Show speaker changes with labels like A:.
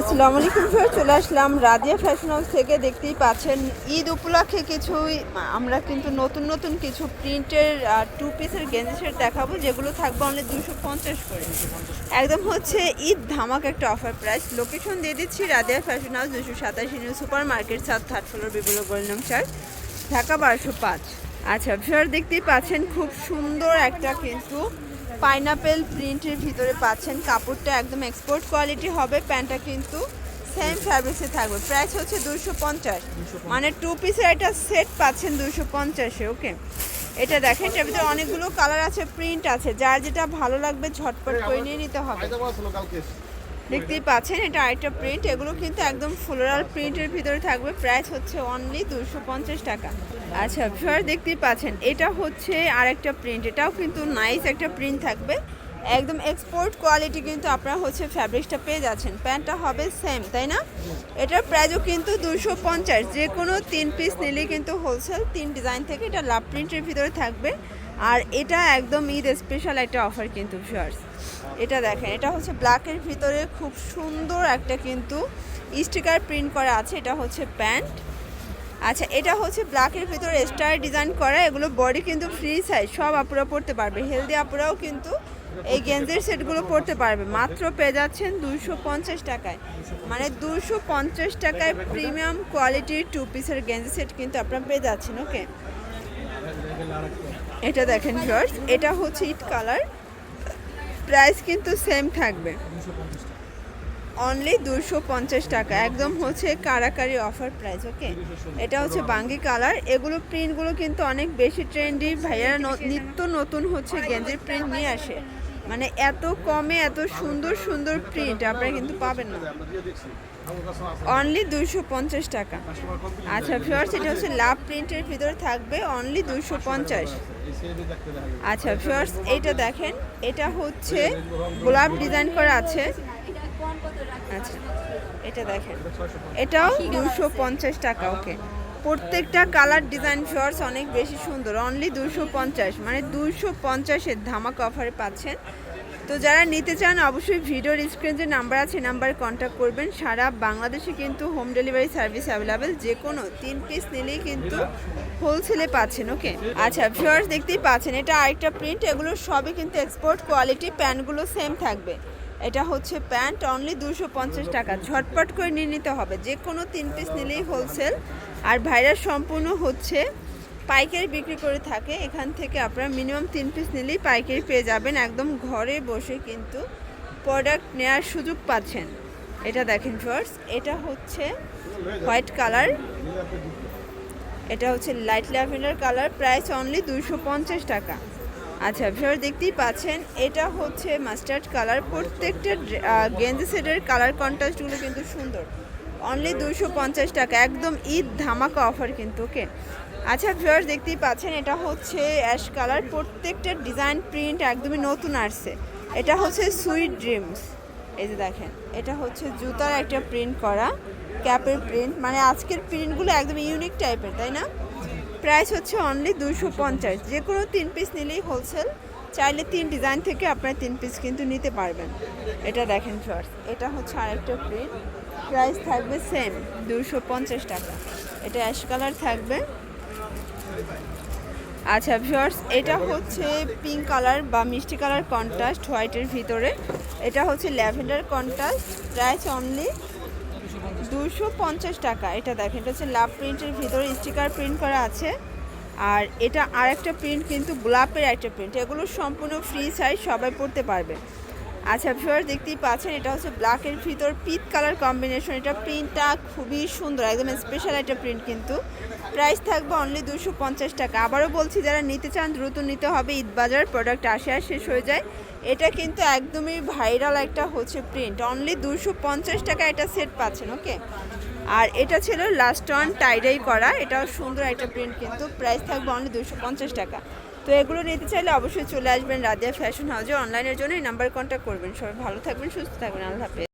A: আসসালামু আলাইকুম স্যার চলে আসলাম রাজিয়া ফ্যাশন হাউস থেকে। দেখতেই পাচ্ছেন, ঈদ উপলক্ষে কিছু, আমরা কিন্তু নতুন নতুন কিছু প্রিন্টের টু পিসের গেঞ্জি সেট দেখাবো, যেগুলো থাকবে অনলি দুশো পঞ্চাশ করে। একদম হচ্ছে ঈদ ধামাক একটা অফার প্রাইস লোকেশন দিয়ে দিচ্ছি রাজিয়া ফ্যাশন হাউস দুশো সাতাশি নিউ সুপার মার্কেট সাত থার্ড ফ্লোর বিপুল গোল্ডনম চার ঢাকা বারোশো পাঁচ। আচ্ছা স্যার দেখতেই পাচ্ছেন, খুব সুন্দর একটা কিন্তু পাইনাপেল প্রিন্টের ভিতরে পাচ্ছেন। কাপড়টা একদম এক্সপোর্ট কোয়ালিটি হবে প্যান্টটা কিন্তু সেম ফ্যাব্রিক্সে থাকবে। প্রাইস হচ্ছে দুশো পঞ্চাশ। মানে টু পিসের একটা সেট পাচ্ছেন দুশো পঞ্চাশে ওকে এটা দেখেন এটার ভিতরে অনেকগুলো কালার আছে প্রিন্ট আছে। যার যেটা ভালো লাগবে ঝটপট করে নিয়ে নিতে হবে। দেখতেই পাচ্ছেন, এটা আরেকটা প্রিন্ট এগুলো কিন্তু একদম ফ্লোরাল প্রিন্টের ভিতরে থাকবে। প্রাইস হচ্ছে অনলি দুশো পঞ্চাশ টাকা। আচ্ছা দেখতেই পাচ্ছেন, এটা হচ্ছে আরেকটা প্রিন্ট এটাও কিন্তু নাইস একটা প্রিন্ট থাকবে। একদম এক্সপোর্ট কোয়ালিটি কিন্তু আপনারা হচ্ছে ফ্যাব্রিক্সটা পেয়ে যাচ্ছেন। প্যান্টটা হবে সেম তাই না? এটার প্রাইসও কিন্তু দুশো পঞ্চাশ। যে কোনো তিন পিস নিলেই কিন্তু হোলসেল তিন ডিজাইন থেকে এটা লাভ প্রিন্টের ভিতরে থাকবে। আর এটা একদম ঈদ স্পেশাল একটা অফার কিন্তু ফিয়ার্স এটা দেখেন, এটা হচ্ছে ব্ল্যাকের ভিতরে খুব সুন্দর একটা কিন্তু স্টিকার প্রিন্ট করা আছে। এটা হচ্ছে প্যান্ট আচ্ছা এটা হচ্ছে ব্ল্যাকের ভিতরে স্টার ডিজাইন করা। এগুলো বডি কিন্তু ফ্রি সাইজ সব আপুরা পড়তে পারবে। হেলদি আপুরাও কিন্তু এই গেঞ্জের সেটগুলো পড়তে পারবে। মাত্র পেয়ে যাচ্ছেন দুশো পঞ্চাশ টাকায়। মানে দুশো পঞ্চাশ টাকায় প্রিমিয়াম কোয়ালিটির টু পিসের গেঞ্জি সেট কিন্তু আপনারা পেয়ে যাচ্ছেন ওকে এটা দেখেন শর্টস এটা হচ্ছে ইট কালার প্রাইস কিন্তু সেম থাকবে। অনলি দুশো পঞ্চাশ টাকা। একদম হচ্ছে কারাকারি অফার প্রাইস ওকে এটা হচ্ছে বাঙ্গি কালার এগুলো প্রিন্টগুলো কিন্তু অনেক বেশি ট্রেন্ডি ভাইয়ারা নিত্য নতুন হচ্ছে গেঞ্জির প্রিন্ট নিয়ে আসে। মানে এত কমে, এত সুন্দর সুন্দর প্রিন্ট আপনারা কিন্তু পাবেন না। অনলি দুশো পঞ্চাশ টাকা। আচ্ছা ফিওর্স এটা হচ্ছে লাভ প্রিন্টের ভিতরে থাকবে অনলি দুশো পঞ্চাশ। আচ্ছা ফিওর্স এইটা দেখেন, এটা হচ্ছে গোলাপ ডিজাইন করা আছে। আচ্ছা এটা দেখেন। এটাও দুশো পঞ্চাশ টাকা ওকে প্রত্যেকটা কালার ডিজাইন ফিওর্স অনেক বেশি সুন্দর অনলি দুশো পঞ্চাশ মানে দুশো পঞ্চাশের ধামাক অফারে পাচ্ছেন। তো যারা নিতে চান, অবশ্যই ভিডিওর স্ক্রিন যে নাম্বার আছে নাম্বারে কন্ট্যাক্ট করবেন। সারা বাংলাদেশে কিন্তু হোম ডেলিভারি সার্ভিস অ্যাভেলেবেল যে কোনো তিন পিস নিলেই কিন্তু হোলসেলে পাচ্ছেন ওকে আচ্ছা ভিউয়ার্স দেখতেই পাচ্ছেন, এটা আরেকটা প্রিন্ট এগুলো সবই কিন্তু এক্সপোর্ট কোয়ালিটি প্যান্টগুলো সেম থাকবে। এটা হচ্ছে প্যান্ট অনলি দুশো পঞ্চাশ টাকা। ঝটপট করে নিয়ে নিতে হবে। যে কোনো তিন পিস নিলেই হোলসেল আর ভাইরাস সম্পূর্ণ হচ্ছে পাইকারি বিক্রি করে থাকে। এখান থেকে আপনারা মিনিমাম তিন পিস নিলেই পাইকারি পেয়ে যাবেন। একদম ঘরে বসে কিন্তু প্রোডাক্ট নেওয়ার সুযোগ পাচ্ছেন। এটা দেখেন ফার্স্ট এটা হচ্ছে হোয়াইট কালার এটা হচ্ছে light lavender colour price only দুশো টাকা। আচ্ছা ভিউয়ার দেখতেই পাচ্ছেন, এটা হচ্ছে মাস্টার্ড কালার প্রত্যেকটা গেঞ্জি সেটের কালার কন্ট্রাস্টগুলো কিন্তু সুন্দর। অনলি দুশো পঞ্চাশ টাকা, একদম ঈদ ধামাকা অফার কিন্তু ওকে আচ্ছা ভিউয়ার দেখতেই পাচ্ছেন, এটা হচ্ছে অ্যাশ কালার প্রত্যেকটা ডিজাইন প্রিন্ট একদমই নতুন আসছে। এটা হচ্ছে সুইট ড্রিমস এই যে দেখেন, এটা হচ্ছে জুতার একটা প্রিন্ট করা ক্যাপের প্রিন্ট মানে আজকের প্রিন্টগুলো একদম ইউনিক টাইপের তাই না? প্রাইস হচ্ছে অনলি দুশো পঞ্চাশ। যে কোনো তিন পিস নিলেই হোলসেল চাইলে তিন ডিজাইন থেকে আপনার তিন পিস কিন্তু নিতে পারবেন। এটা দেখেন ফার্স্ট এটা হচ্ছে আরেকটা প্রিন্ট প্রাইস থাকবে সেম দুশো পঞ্চাশ টাকা। এটা অ্যাশ কালার থাকবে। আচ্ছা ভিউয়ার্স এটা হচ্ছে পিঙ্ক কালার বা মিষ্টি কালার কন্ট্রাস্ট হোয়াইটের ভিতরে। এটা হচ্ছে ল্যাভেন্ডার কন্ট্রাস্ট প্রাইস অনলি দুশো পঞ্চাশ টাকা। এটা দেখেন, এটা হচ্ছে লাভ প্রিন্টের ভিতরে স্টিকার প্রিন্ট করা আছে। আর এটা আর একটা প্রিন্ট কিন্তু গোলাপের একটা প্রিন্ট এগুলো সম্পূর্ণ ফ্রি সাইজ সবাই পড়তে পারবে। আচ্ছা ভিউয়ার দেখতেই পাচ্ছেন, এটা হচ্ছে ব্ল্যাকের ভিতর পিত কালার কম্বিনেশন এটা প্রিন্টটা খুবই সুন্দর, একদম স্পেশাল একটা প্রিন্ট কিন্তু। প্রাইস থাকবে অনলি দুশো পঞ্চাশ টাকা। আবারও বলছি, যারা নিতে চান, দ্রুত নিতে হবে ঈদ বাজার প্রোডাক্ট আসে আর শেষ হয়ে যায়। এটা কিন্তু একদমই ভাইরাল একটা হচ্ছে প্রিন্ট অনলি দুশো পঞ্চাশ টাকা একটা সেট পাচ্ছেন ওকে আর এটা ছিল লাস্ট ওয়ান টাইডাই করা। এটাও সুন্দর একটা প্রিন্ট কিন্তু। প্রাইস থাকবে অনলি দুশো পঞ্চাশ টাকা। তো এগুলো নিতে চাইলে অবশ্যই চলে আসবেন রাদিয়া ফ্যাশন হাউজে অনলাইনের জন্য এই নাম্বার কন্ট্যাক্ট করবেন। সবাই ভালো থাকবেন, সুস্থ থাকবেন। আল্লাহ হাফেজ।